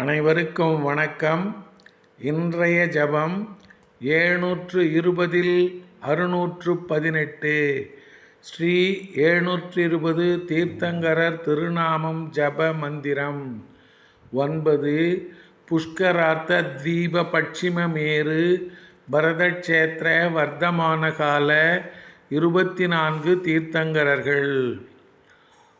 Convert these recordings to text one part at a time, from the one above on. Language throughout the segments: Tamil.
அனைவருக்கும் வணக்கம். இன்றைய ஜபம் ஏழ்நூற்று இருபதில் அறுநூற்று பதினெட்டு. ஸ்ரீ எழுநூற்று இருபது தீர்த்தங்கரர் திருநாமம் ஜப மந்திரம். ஒன்பது புஷ்கரார்த்த தீப பட்சிம மேரு பரதக்ஷேத்திர வர்த்தமான கால இருபத்தி நான்கு தீர்த்தங்கரர்கள்.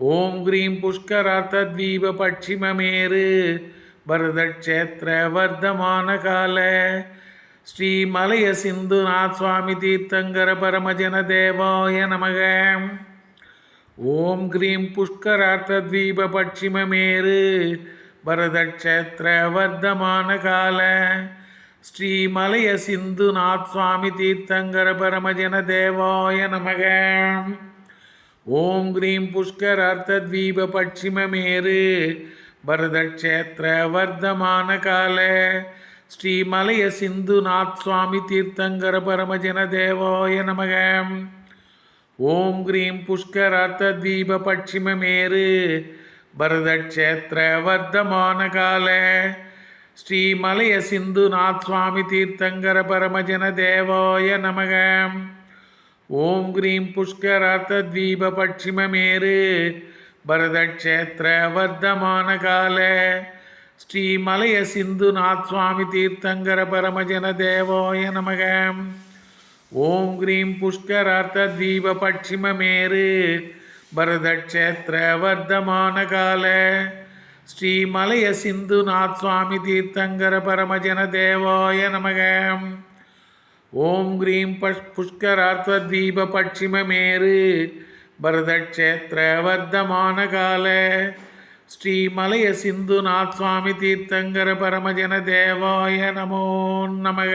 ஓம் க்ரீம் புஷ்கரார்த்தத்வீப பட்சிமமேரு பரதக்ஷேத்திர வர்த்தமான கால. ஸ்ரீ மலய சிந்துநாத் சுவாமி தீர்த்தங்கர பரமஜன தேவாய நமக. ஓம் க்ரீம் புஷ்கரார்த்தத்வீப பட்சிமமேரு பரதக்ஷேத்திர வர்த்தமான கால. ஸ்ரீ மலய சிந்துநாத் சுவாமி தீர்த்தங்கர பரமஜன தேவாய நமக. ஓம் க்ரீம் புஷ்கரார்த்தத்வீப பட்சிமமேரு பரதக்ஷேத்திர வர்த்தமான கால. ஸ்ரீ மலய சிந்துநாத் சுவாமி தீர்த்தங்கர பரமஜன தேவாய நமக. ஓம் க்ரீம் புஷ்கரார்த்தத்வீப பட்சிமமேரு பரதக்ஷேத்திர வர்த்தமான கால. ஸ்ரீ மலய சிந்துநாத் சுவாமி தீர்த்தங்கர பரமஜன தேவாய நமகம் ஓம் க்ரீம் புஷ்கரார்த்தத்வீப பட்சிமமேரு. பரதக்ஷேத்திர வர்த்தமான கால ஸ்ரீ மலய சிந்துநாத் சுவாமி தீர்த்தங்கர பரமஜன தேவோய நமக. ஓம் க்ரீம் புஷ்கரார்த்தத்வீப பட்சிமமேரு. பரதக்ஷேத்திர வர்த்தமான கால ஸ்ரீ மலய சிந்துநாத் சுவாமி தீர்த்தங்கர பரமஜன தேவோய நமகம் ஓம் க்ரீம் பஷ் புஷ்கரார்த்தத்வீப பட்சிமமேரு பரதக்ஷேத்திர வர்த்தமான கால. ஸ்ரீ மலய சிந்துநாத் சுவாமி தீர்த்தங்கர பரமஜன தேவாய நமோ நமக.